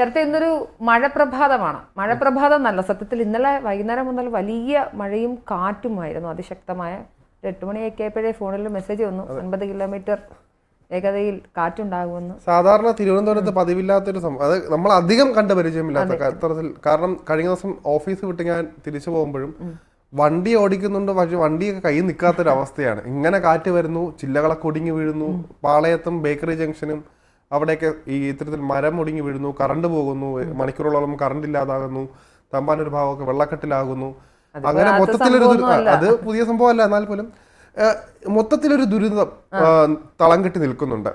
ചേർത്ത ഇന്നൊരു മഴപ്രഭാതമാണ്. മഴപ്രഭാതം നല്ല സത്യത്തിൽ ഇന്നലെ വൈകുന്നേരം മുതൽ വലിയ മഴയും കാറ്റുമായിരുന്നു. അതിശക്തമായ ഒരു എട്ട് മണിയൊക്കെ ആയപ്പോഴേ ഫോണിൽ മെസ്സേജ് വന്നു. അൻപത് കിലോമീറ്റർ വേഗതയിൽ കാറ്റുണ്ടാകുമെന്ന്. സാധാരണ തിരുവനന്തപുരത്ത് പതിവില്ലാത്തൊരു സംഭവം. അത് നമ്മൾ അധികം കണ്ട പരിചയമില്ലാത്ത തരത്തിൽ കാരണം കഴിഞ്ഞ ദിവസം ഓഫീസ് വിട്ട് ഞാൻ തിരിച്ചു പോകുമ്പോഴും വണ്ടി ഓടിക്കുന്നുണ്ട് പക്ഷെ വണ്ടിയൊക്കെ കൈ നിൽക്കാത്തൊരവസ്ഥയാണ്. ഇങ്ങനെ കാറ്റ് വരുന്നു ചില്ലകളൊക്കെ ഒടിഞ്ഞു വീഴുന്നു പാളയത്തും ബേക്കറി ജംഗ്ഷനും അവിടെയൊക്കെ ഈ ഇത്തരത്തിൽ മരം ഒടിഞ്ഞു വീഴുന്നു കറണ്ട് പോകുന്നു മണിക്കൂറുകളോളം കറണ്ട് ഇല്ലാതാകുന്നു തമ്പാനൊരു ഭാഗമൊക്കെ വെള്ളക്കെട്ടിലാകുന്നു. അങ്ങനെ മൊത്തത്തിലൊരു അത് പുതിയ സംഭവമല്ല എന്നാൽ പോലും മൊത്തത്തിലൊരു ദുരിതം തളം കെട്ടി നിൽക്കുന്നുണ്ട്.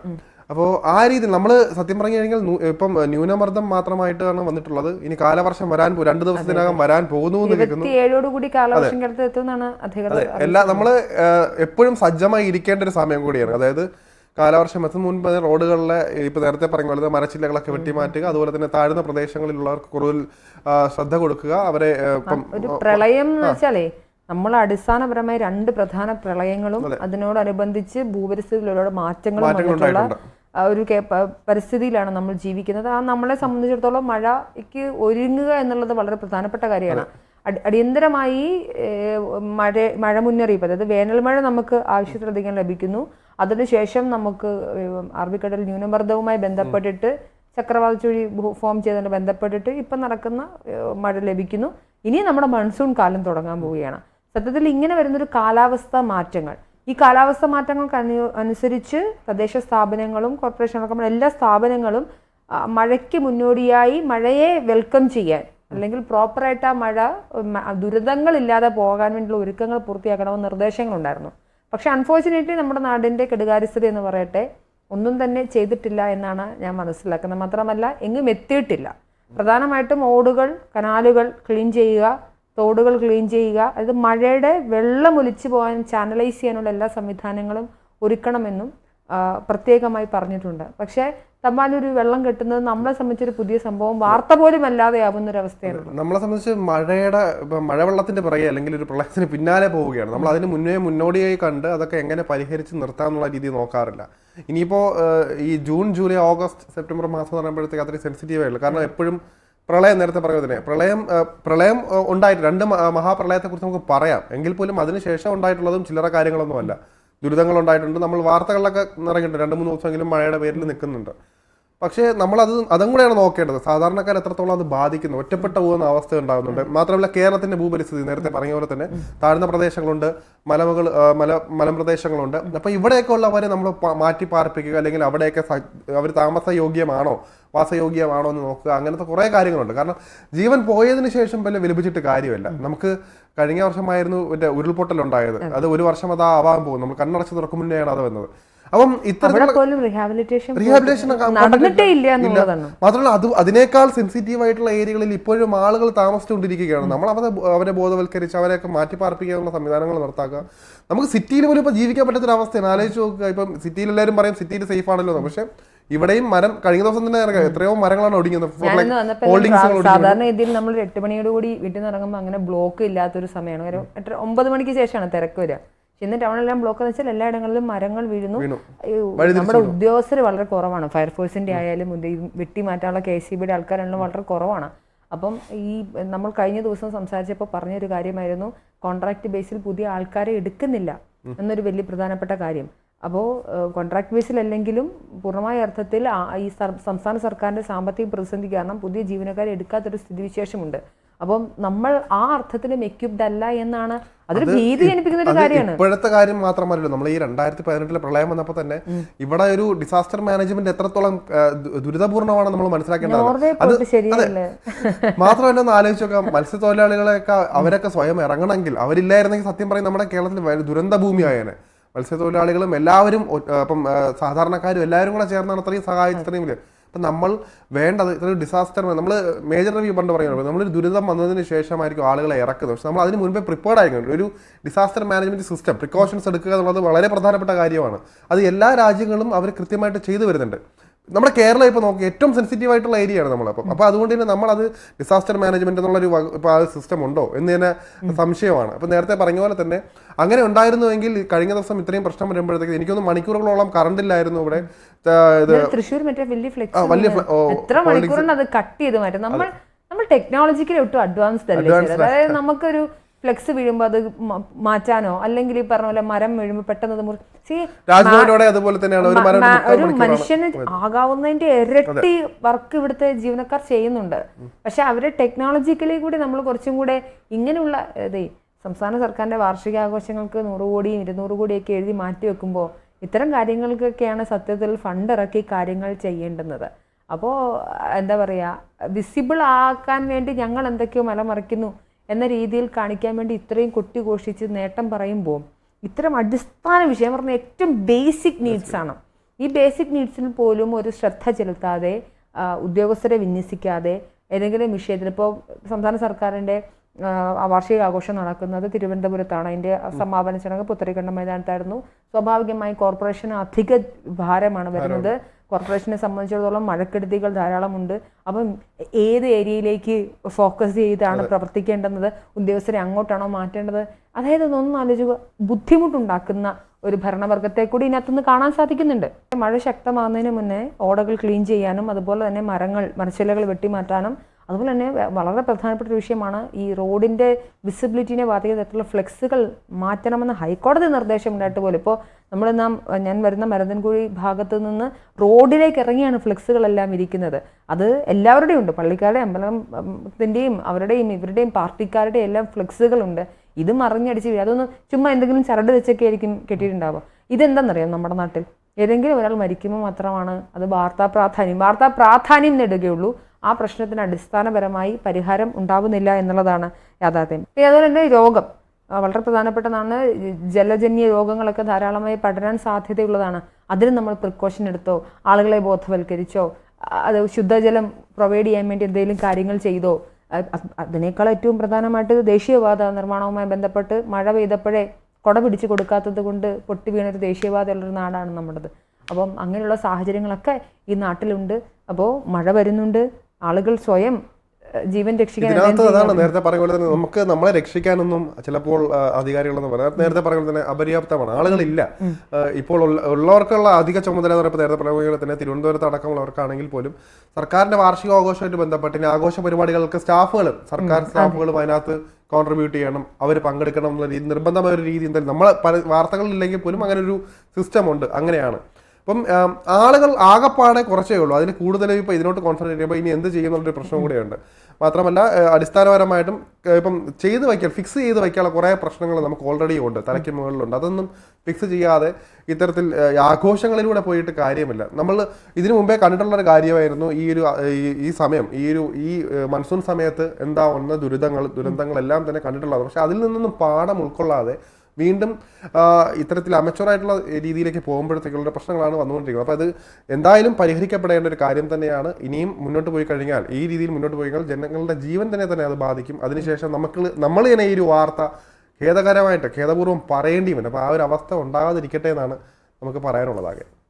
അപ്പോൾ ആ രീതിയിൽ നമ്മൾ സത്യം പറഞ്ഞു കഴിഞ്ഞാൽ ഇപ്പം ന്യൂനമർദ്ദം മാത്രമായിട്ടാണ് വന്നിട്ടുള്ളത്. ഇനി കാലവർഷം വരാൻ പോകും രണ്ട് ദിവസത്തിനകം വരാൻ പോകുന്നു എന്ന് കേൾക്കുന്നു. എല്ലാ നമ്മൾ എപ്പോഴും സജ്ജമായി ഇരിക്കേണ്ട ഒരു സമയം കൂടിയാണ്. അതായത് കാലവർഷം എത്തുന്ന മുൻപ് തന്നെ റോഡുകളിലെ ഇപ്പോൾ നേരത്തെ പറഞ്ഞ പോലെ മരച്ചില്ലകളൊക്കെ വെട്ടിമാറ്റുക അതുപോലെ തന്നെ താഴ്ന്ന പ്രദേശങ്ങളിലുള്ളവർക്ക് കൂടുതൽ ശ്രദ്ധ കൊടുക്കുക അവരെ ഒരു പ്രളയം എന്ന് വെച്ചാലേ നമ്മൾ അടിസ്ഥാനപരമായി രണ്ട് പ്രധാന പ്രളയങ്ങളും അതിനോടനുബന്ധിച്ച് ഭൂപരിസ്ഥിതിയിലുള്ള മാറ്റങ്ങളും വന്നിട്ടുള്ള ഒരു പരിസ്ഥിതിയിലാണ് നമ്മൾ ജീവിക്കുന്നത്. ആ നമ്മളെ സംബന്ധിച്ചിടത്തോളം മഴയ്ക്ക് ഒരുങ്ങുക എന്നുള്ളത് വളരെ പ്രധാനപ്പെട്ട കാര്യമാണ്. അടിയന്തരമായി മഴ മഴ മുന്നറിയിപ്പ് അതായത് വേനൽ മഴ നമുക്ക് ആവശ്യത്തിലധികം ലഭിക്കുന്നു. അതിനുശേഷം നമുക്ക് അറബിക്കടൽ ന്യൂനമർദ്ദവുമായി ബന്ധപ്പെട്ടിട്ട് ചക്രവാത ചുഴി ഫോം ചെയ്തതിന് ബന്ധപ്പെട്ടിട്ട് ഇപ്പം നടക്കുന്ന മഴ ലഭിക്കുന്നു. ഇനി നമ്മുടെ മൺസൂൺ കാലം തുടങ്ങാൻ പോവുകയാണ്. സത്യത്തിൽ ഇങ്ങനെ വരുന്നൊരു കാലാവസ്ഥ മാറ്റങ്ങൾ. ഈ കാലാവസ്ഥ മാറ്റങ്ങൾക്ക് അനു അനുസരിച്ച് തദ്ദേശ സ്ഥാപനങ്ങളും കോർപ്പറേഷനുകളൊക്കെ എല്ലാ സ്ഥാപനങ്ങളും മഴയ്ക്ക് മുന്നോടിയായി മഴയെ വെൽക്കം ചെയ്യാൻ അല്ലെങ്കിൽ പ്രോപ്പറായിട്ട് ആ മഴ ദുരിതങ്ങളില്ലാതെ പോകാൻ വേണ്ടിയുള്ള ഒരുക്കങ്ങൾ പൂർത്തിയാക്കണമെന്ന് നിർദ്ദേശങ്ങളുണ്ടായിരുന്നു. പക്ഷെ അൺഫോർച്ചുനേറ്റ്ലി നമ്മുടെ നാടിന്റെ കെടുകാര്യസ്ഥത എന്ന് പറയട്ടെ ഒന്നും തന്നെ ചെയ്തിട്ടില്ല എന്നാണ് ഞാൻ മനസ്സിലാക്കുന്നത്. മാത്രമല്ല എങ്ങും എത്തിയിട്ടില്ല. പ്രധാനമായിട്ടും ഓടുകൾ കനാലുകൾ ക്ലീൻ ചെയ്യുക തോടുകൾ ക്ലീൻ ചെയ്യുക അതായത് മഴയുടെ വെള്ളം ഒലിച്ചു പോകാൻ ചാനലൈസ് ചെയ്യാനുള്ള എല്ലാ സംവിധാനങ്ങളും ഒരുക്കണമെന്നും പ്രത്യേകമായി പറഞ്ഞിട്ടുണ്ട്. പക്ഷേ തമ്പാനൊരു വെള്ളം കെട്ടുന്നത് നമ്മളെ സംബന്ധിച്ചൊരു പുതിയ സംഭവം. വാർത്ത പോലും അല്ലാതെ ആവുന്ന ഒരു അവസ്ഥയാണ് നമ്മളെ സംബന്ധിച്ച് മഴയുടെ മഴവെള്ളത്തിന്റെ പിറകെ അല്ലെങ്കിൽ ഒരു പ്രളയത്തിന് പിന്നാലെ പോവുകയാണ്. നമ്മൾ അതിന് മുന്നേ മുന്നോടിയായി കണ്ട് അതൊക്കെ എങ്ങനെ പരിഹരിച്ച് നിർത്താം എന്നുള്ള രീതി നോക്കാറില്ല. ഇനിയിപ്പോ ഏഹ്, ഈ ജൂൺ ജൂലൈ ഓഗസ്റ്റ് സെപ്റ്റംബർ മാസം എന്ന് പറയുമ്പോഴത്തേക്ക് അത്രയും സെൻസിറ്റീവ് ആയുള്ളൂ. കാരണം എപ്പോഴും പ്രളയം നേരത്തെ പറഞ്ഞതിനെ പ്രളയം പ്രളയം ഏഹ്, ഉണ്ടായിട്ട് രണ്ട് മഹാപ്രളയത്തെക്കുറിച്ച് മഹാപ്രളയത്തെ കുറിച്ച് നമുക്ക് പറയാം. എങ്കിൽ പോലും അതിനുശേഷം ഉണ്ടായിട്ടുള്ളതും ചില്ലറ കാര്യങ്ങളൊന്നുമല്ല. ദുരിതങ്ങൾ ഉണ്ടായിട്ടുണ്ട്. നമ്മൾ വാർത്തകളിലൊക്കെ നിറങ്ങിയിട്ടുണ്ട് രണ്ട് മൂന്ന് ദിവസമെങ്കിലും മഴയുടെ പേരിൽ നിൽക്കുന്നുണ്ട്. പക്ഷേ നമ്മളത് അത് കൂടെയാണ് നോക്കേണ്ടത്. സാധാരണക്കാർ എത്രത്തോളം അത് ബാധിക്കുന്നു? ഒറ്റപ്പെട്ട പോകുന്ന അവസ്ഥ ഉണ്ടാകുന്നുണ്ട്. മാത്രമല്ല കേരളത്തിന്റെ ഭൂപരിസ്ഥിതി നേരത്തെ പറഞ്ഞ പോലെ തന്നെ താഴ്ന്ന പ്രദേശങ്ങളുണ്ട് മലമുകൾ മല മലമ്പ്രദേശങ്ങളുണ്ട് അപ്പൊ ഇവിടെയൊക്കെ ഉള്ളവരെ നമ്മൾ മാറ്റി പാർപ്പിക്കുക അല്ലെങ്കിൽ അവിടെയൊക്കെ അവർ താമസയോഗ്യമാണോ വാസയോഗ്യമാണോ എന്ന് നോക്കുക അങ്ങനത്തെ കുറേ കാര്യങ്ങളുണ്ട്. കാരണം ജീവൻ പോയതിനു ശേഷം വല്ല വിലപിച്ചിട്ട് കാര്യമല്ല. നമുക്ക് കഴിഞ്ഞ വർഷമായിരുന്നു മറ്റേ ഉരുൾപൊട്ടൽ ഉണ്ടായത് അത് ഒരു വർഷം അതാ ആവാൻ പോകും നമ്മൾ കണ്ണടച്ച് തുറക്കും മുന്നെയാണ് അത് വന്നത്. അപ്പം ഇത്തരത്തിലുള്ള റിഹാബിലിറ്റേഷൻ റീഹാബിലിറ്റേഷൻ നടന്നിട്ടേ ഇല്ല എന്നുള്ളതാണ്. മാത്രമല്ല അത് അതിനേക്കാൾ സെൻസിറ്റീവ് ആയിട്ടുള്ള ഏരിയകളിൽ ഇപ്പോഴും ആളുകൾ താമസിച്ചുകൊണ്ടിരിക്കുകയാണ്. നമ്മൾ അവരെ അവരെ ബോധവൽക്കരിച്ച് അവരെയൊക്കെ മാറ്റി പാർപ്പിക്കാനുള്ള സംവിധാനങ്ങൾ നടത്താക്കുക. നമുക്ക് സിറ്റിയിൽ പോലും ഇപ്പോൾ ജീവിക്കാൻ പറ്റാത്തൊരു അവസ്ഥയാണ്. ആലോചിച്ച് നോക്കുക. ഇപ്പം സിറ്റിയിൽ എല്ലാവരും പറയും സിറ്റിയിൽ സേഫ് ആണല്ലോ. പക്ഷെ ഇവിടെയും മരം കഴിഞ്ഞ ദിവസം തന്നെ ഇറങ്ങാം എത്രയോ മരങ്ങളാണ് ഒടിക്കുന്നത് സാധാരണ ഇതിൽ നമ്മൾ എട്ട് മണിയോട് കൂടി വീട്ടിൽ നിന്ന് ഇറങ്ങുമ്പോൾ അങ്ങനെ ബ്ലോക്ക് ഇല്ലാത്തൊരു സമയമാണ്. ഒരു എട്ട് ഒമ്പത് മണിക്ക് ശേഷമാണ് തിരക്ക് വരിക. പക്ഷെ ഇന്ന് ടൗണെല്ലാം ബ്ലോക്ക് എന്ന് വെച്ചാൽ എല്ലായിടങ്ങളിലും മരങ്ങൾ വീഴുന്നു. നമ്മുടെ ഉദ്യോഗസ്ഥർ വളരെ കുറവാണ്. ഫയർഫോഴ്സിന്റെ ആയാലും വെട്ടി മാറ്റാനുള്ള കെ സി ബിയുടെ ആൾക്കാരെല്ലാം വളരെ കുറവാണ്. അപ്പം ഈ നമ്മൾ കഴിഞ്ഞ ദിവസം സംസാരിച്ചപ്പോൾ പറഞ്ഞൊരു കാര്യമായിരുന്നു കോൺട്രാക്ട് ബേസിൽ പുതിയ ആൾക്കാരെ എടുക്കുന്നില്ല എന്നൊരു വലിയ പ്രധാനപ്പെട്ട കാര്യം. അപ്പോൾ കോൺട്രാക്ട് ബേസിലല്ലെങ്കിലും പൂർണമായ അർത്ഥത്തിൽ ഈ സംസ്ഥാന സർക്കാരിന്റെ സാമ്പത്തിക പ്രതിസന്ധി കാരണം പുതിയ ജീവനക്കാരെ എടുക്കാത്തൊരു സ്ഥിതിവിശേഷമുണ്ട്. അപ്പം നമ്മൾ ആ അർത്ഥത്തിൽ എക്യുപ്ഡ് അല്ല എന്നാണ് അതൊരു ഭീതി ജനിപ്പിക്കുന്ന ഒരു കാര്യമാണ്. ഇപ്പോഴത്തെ കാര്യം മാത്രമല്ലല്ലോ. നമ്മൾ ഈ രണ്ടായിരത്തി പതിനെട്ടിലെ പ്രളയം വന്നപ്പോൾ തന്നെ ഇവിടെ ഒരു ഡിസാസ്റ്റർ മാനേജ്മെന്റ് എത്രത്തോളം ദുരിതപൂർണമാണ് നമ്മൾ മനസ്സിലാക്കേണ്ടത് അത് മാത്രമല്ല ഒന്ന് ആലോചിച്ച് നോക്കാം. മത്സ്യത്തൊഴിലാളികളെയൊക്കെ അവരൊക്കെ സ്വയം ഇറങ്ങണമെങ്കിൽ അവരില്ലായിരുന്നെങ്കിൽ സത്യം പറയും നമ്മുടെ കേരളത്തിൽ ദുരന്ത ഭൂമിയായേനെ മത്സ്യത്തൊഴിലാളികളും എല്ലാവരും ഇപ്പം സാധാരണക്കാരും എല്ലാവരും കൂടെ ചേർന്നാണ് അത്രയും സഹായിച്ചത്രയും വലിയ അപ്പം നമ്മൾ വേണ്ടത് ഇത്രയും ഡിസാസ്റ്റർ നമ്മൾ മേജർ റിവ്യൂ പണ്ട് പറയുന്നത് നമ്മളൊരു ദുരിതം വന്നതിന് ശേഷമായിരിക്കും ആളുകളെ ഇറക്കുന്നത്. പക്ഷെ നമ്മൾ അതിന് മുൻപേ പ്രിപ്പയർഡ് ആയിരിക്കും ഒരു ഡിസാസ്റ്റർ മാനേജ്മെന്റ് സിസ്റ്റം പ്രിക്കോഷൻസ് എടുക്കുക എന്നുള്ളത് വളരെ പ്രധാനപ്പെട്ട കാര്യമാണ്. അത് എല്ലാ രാജ്യങ്ങളും അവർ കൃത്യമായിട്ട് ചെയ്തു വരുന്നുണ്ട്. നമ്മുടെ കേരളം ഇപ്പോൾ നോക്കി ഏറ്റവും സെൻസിറ്റീവ് ആയിട്ടുള്ള ഏരിയയാണ് നമ്മൾ അപ്പം. അപ്പോൾ അതുകൊണ്ട് തന്നെ നമ്മളത് ഡിസാസ്റ്റർ മാനേജ്മെന്റ് എന്നുള്ളൊരു ഇപ്പോൾ ആ സിസ്റ്റം ഉണ്ടോ എന്ന് തന്നെ സംശയമാണ്. അപ്പോൾ നേരത്തെ പറഞ്ഞ പോലെ തന്നെ അങ്ങനെ ഉണ്ടായിരുന്നുവെങ്കിൽ കഴിഞ്ഞ ദിവസം ഇത്രയും പ്രശ്നം വരുമ്പോഴത്തേക്ക് എനിക്കൊന്ന് മണിക്കൂറുകളോളം കറണ്ട് ഇല്ലായിരുന്നു ഇവിടെ. ഇത് തൃശ്ശൂർ മറ്റേ വലിയ ഫ്ലെക്സ് വലിയ എത്ര മണിക്കൂറിന് അത് കട്ട് ചെയ്ത് മാറ്റും. നമ്മൾ നമ്മൾ ടെക്നോളജിക്കലി ഒട്ടും അഡ്വാൻസ്ഡ് അല്ലേ. അതായത് നമുക്കൊരു ഫ്ലെക്സ് വീഴുമ്പോൾ അത് മാറ്റാനോ? അല്ലെങ്കിൽ ഈ പറഞ്ഞ പോലെ മരം വീഴുമ്പോൾ പെട്ടെന്ന് അതുപോലെ തന്നെയാണ് ഒരു മനുഷ്യന് ആകാവുന്നതിന്റെ ഇരട്ടി വർക്ക് ഇവിടുത്തെ ജീവനക്കാർ ചെയ്യുന്നുണ്ട്. പക്ഷെ അവരെ ടെക്നോളജിക്കലി കൂടി നമ്മൾ കുറച്ചും കൂടെ ഇങ്ങനെയുള്ള ഇതേ സംസ്ഥാന സർക്കാരിന്റെ വാർഷിക ആഘോഷങ്ങൾക്ക് നൂറ് കോടിയും ഇരുന്നൂറ് കോടിയൊക്കെ എഴുതി മാറ്റി വെക്കുമ്പോൾ ഇത്തരം കാര്യങ്ങൾക്കൊക്കെയാണ് സത്യത്തിൽ ഫണ്ട് ഇറക്കി കാര്യങ്ങൾ ചെയ്യേണ്ടുന്നത്. അപ്പോൾ എന്താ പറയുക വിസിബിൾ ആക്കാൻ വേണ്ടി ഞങ്ങൾ എന്തൊക്കെയോ മലമറിക്കുന്നു. എന്ന രീതിയിൽ കാണിക്കാൻ വേണ്ടി ഇത്രയും കൊട്ടിഘോഷിച്ച് നേട്ടം പറയുമ്പോൾ ഇത്തരം അടിസ്ഥാന വിഷയം പറഞ്ഞ ഏറ്റവും ബേസിക് നീഡ്സ് ആണ്. ഈ ബേസിക് നീഡ്സിന് പോലും ഒരു ശ്രദ്ധ ചെലുത്താതെ ഉദ്യോഗസ്ഥരെ വിന്യസിക്കാതെ ഏതെങ്കിലും വിഷയത്തിൽ ഇപ്പോൾ സംസ്ഥാന സർക്കാരിന്റെ വാർഷിക ആഘോഷം നടക്കുന്നത് തിരുവനന്തപുരത്താണ്. അതിന്റെ സമാപന ചടങ്ങ് പുത്തരിക്കണ്ട മൈതാനത്തായിരുന്നു. സ്വാഭാവികമായി കോർപ്പറേഷന് അധിക ഭാരമാണ് വരുന്നത്. കോർപ്പറേഷനെ സംബന്ധിച്ചിടത്തോളം മഴക്കെടുതികൾ ധാരാളമുണ്ട്. അപ്പം ഏത് ഏരിയയിലേക്ക് ഫോക്കസ് ചെയ്താണ് പ്രവർത്തിക്കേണ്ടത് ഉദ്യോഗസ്ഥരെ അങ്ങോട്ടാണോ മാറ്റേണ്ടത്? അതായത് ഇതൊന്നും ആലോചിക്കുക. ബുദ്ധിമുട്ടുണ്ടാക്കുന്ന ഒരു ഭരണവർഗത്തെ കൂടി ഇതിനകത്തുനിന്ന് കാണാൻ സാധിക്കുന്നുണ്ട്. മഴ ശക്തമാകുന്നതിന് മുന്നേ ഓടകൾ ക്ലീൻ ചെയ്യാനും അതുപോലെ തന്നെ മരങ്ങൾ മരച്ചിലകൾ വെട്ടിമാറ്റാനും അതുപോലെ തന്നെ വളരെ പ്രധാനപ്പെട്ട ഒരു വിഷയമാണ് ഈ റോഡിന്റെ വിസിബിലിറ്റിനെ ബാധിക്കുന്ന തരത്തിലുള്ള ഫ്ലെക്സുകൾ മാറ്റണമെന്ന് ഹൈക്കോടതി നിർദ്ദേശം ഉണ്ടായിട്ട് പോലും. ഇപ്പോൾ നമ്മൾ നാം ഞാൻ വരുന്ന മരതൻകുഴി ഭാഗത്ത് നിന്ന് റോഡിലേക്ക് ഇറങ്ങിയാണ് ഫ്ലെക്സുകളെല്ലാം ഇരിക്കുന്നത്. അത് എല്ലാവരുടെയും ഉണ്ട്. പള്ളിക്കാരുടെ അമ്പലത്തിന്റെയും അവരുടെയും ഇവരുടെയും പാർട്ടിക്കാരുടെയും എല്ലാം ഫ്ലെക്സുകളുണ്ട്. ഇത് മറിഞ്ഞടിച്ച് വീഴും അതൊന്ന് ചുമ്മാ എന്തെങ്കിലും ചരട് വെച്ചൊക്കെ ആയിരിക്കും കെട്ടിയിട്ടുണ്ടാവുക. ഇതെന്താണെന്നറിയാം നമ്മുടെ നാട്ടിൽ? ഏതെങ്കിലും ഒരാൾ മരിക്കുമ്പോൾ മാത്രമാണ് അത് വാർത്താ പ്രാധാന്യം വാർത്താ പ്രാധാന്യം നേടുകയുള്ളൂ. ആ പ്രശ്നത്തിന് അടിസ്ഥാനപരമായി പരിഹാരം ഉണ്ടാവുന്നില്ല എന്നുള്ളതാണ് യാഥാർത്ഥ്യം. പിന്നെ അതുപോലെ തന്നെ രോഗം. വളരെ പ്രധാനപ്പെട്ടതാണ്. ജലജന്യ രോഗങ്ങളൊക്കെ ധാരാളമായി പടരാൻ സാധ്യതയുള്ളതാണ്. അതിന് നമ്മൾ പ്രിക്കോഷൻ എടുത്തോ ആളുകളെ ബോധവൽക്കരിച്ചോ അത് ശുദ്ധജലം പ്രൊവൈഡ് ചെയ്യാൻ വേണ്ടി എന്തെങ്കിലും കാര്യങ്ങൾ ചെയ്തോ അതിനേക്കാൾ ഏറ്റവും പ്രധാനമായിട്ട് ദേശീയപാത നിർമ്മാണവുമായി ബന്ധപ്പെട്ട് മഴ പെയ്തപ്പോഴേ കുട പിടിച്ച് കൊടുക്കാത്തത് കൊണ്ട് പൊട്ടി വീണൊരു ദേശീയപാതയുള്ളൊരു നാടാണ് നമ്മുടേത്. അപ്പം അങ്ങനെയുള്ള സാഹചര്യങ്ങളൊക്കെ ഈ നാട്ടിലുണ്ട്. അപ്പോൾ മഴ വരുന്നുണ്ട്. ആളുകൾ സ്വയം ജീവൻ രക്ഷിക്കാൻ അതാണ് നേരത്തെ പറഞ്ഞ പോലെ തന്നെ നമുക്ക് നമ്മളെ രക്ഷിക്കാനൊന്നും ചിലപ്പോൾ അധികാരികളെന്ന് പറയാം നേരത്തെ പറഞ്ഞ പോലെ തന്നെ അപര്യാപ്തമാണ്. ആളുകളില്ല. ഇപ്പോൾ ഉള്ളവർക്കുള്ള അധിക ചുമതല എന്ന് പറയുമ്പോൾ നേരത്തെ പറഞ്ഞ പോലെ തന്നെ തിരുവനന്തപുരത്ത് അടക്കമുള്ളവർക്കാണെങ്കിൽ പോലും സർക്കാരിന്റെ വാർഷിക ആഘോഷമായിട്ട് ബന്ധപ്പെട്ട് ഇനി ആഘോഷ പരിപാടികൾക്ക് സ്റ്റാഫുകളും സർക്കാർ സ്റ്റാഫുകളും അതിനകത്ത് കോൺട്രിബ്യൂട്ട് ചെയ്യണം. അവർ പങ്കെടുക്കണം എന്നുള്ള രീതി നിർബന്ധമായ ഒരു രീതി എന്തായാലും നമ്മൾ പല വാർത്തകളില്ലെങ്കിൽ പോലും അങ്ങനെ ഒരു സിസ്റ്റം ഉണ്ട്. അങ്ങനെയാണ്. അപ്പം ആളുകൾ ആകെപ്പാടെ കുറച്ചേ ഉള്ളൂ. അതിന് കൂടുതലും ഇപ്പോൾ ഇതിനോട്ട് കോൺസെൻട്രേറ്റ് ചെയ്യുമ്പോൾ ഇനി എന്ത് ചെയ്യുന്നുള്ളൊരു പ്രശ്നം കൂടെയുണ്ട് മാത്രമല്ല അടിസ്ഥാനപരമായിട്ടും ഇപ്പം ചെയ്ത് വയ്ക്കാൻ ഫിക്സ് ചെയ്ത് വയ്ക്കാനുള്ള കുറേ പ്രശ്നങ്ങൾ നമുക്ക് ഓൾറെഡി ഉണ്ട്. തലയ്ക്ക് മുകളിലുണ്ട് അതൊന്നും ഫിക്സ് ചെയ്യാതെ ഇത്തരത്തിൽ ആഘോഷങ്ങളിലൂടെ പോയിട്ട് കാര്യമില്ല. നമ്മൾ ഇതിനു മുമ്പേ കണ്ടിട്ടുള്ള ഒരു കാര്യമായിരുന്നു ഈ ഒരു ഈ- ഈ സമയം ഈ ഒരു ഈ മൺസൂൺ സമയത്ത് എന്താ ഒന്ന് ദുരിതങ്ങൾ ദുരന്തങ്ങളെല്ലാം തന്നെ കണ്ടിട്ടുള്ളത് പക്ഷെ അതിൽ നിന്നൊന്നും പാഠം ഉൾക്കൊള്ളാതെ വീണ്ടും ഇത്തരത്തിൽ അമച്ചുറായിട്ടുള്ള രീതിയിലേക്ക് പോകുമ്പോഴത്തേക്കുള്ള പ്രശ്നങ്ങളാണ് വന്നുകൊണ്ടിരിക്കുന്നത്. അപ്പോൾ അത് എന്തായാലും പരിഹരിക്കപ്പെടേണ്ട ഒരു കാര്യം തന്നെയാണ്. ഇനിയും മുന്നോട്ട് പോയി കഴിഞ്ഞാൽ ഈ രീതിയിൽ മുന്നോട്ട് പോയി കഴിഞ്ഞാൽ ജനങ്ങളുടെ ജീവൻ തന്നെ തന്നെ അത് ബാധിക്കും. അതിനുശേഷം നമുക്ക് നമ്മൾ തന്നെ ഈ ഒരു വാർത്ത ഖേദകരമായിട്ട് ഖേദപൂർവം പറയേണ്ടി വരും. അപ്പോൾ ആ ഒരു അവസ്ഥ ഉണ്ടാകാതിരിക്കട്ടെ എന്നാണ് നമുക്ക് പറയാനുള്ളതാകെ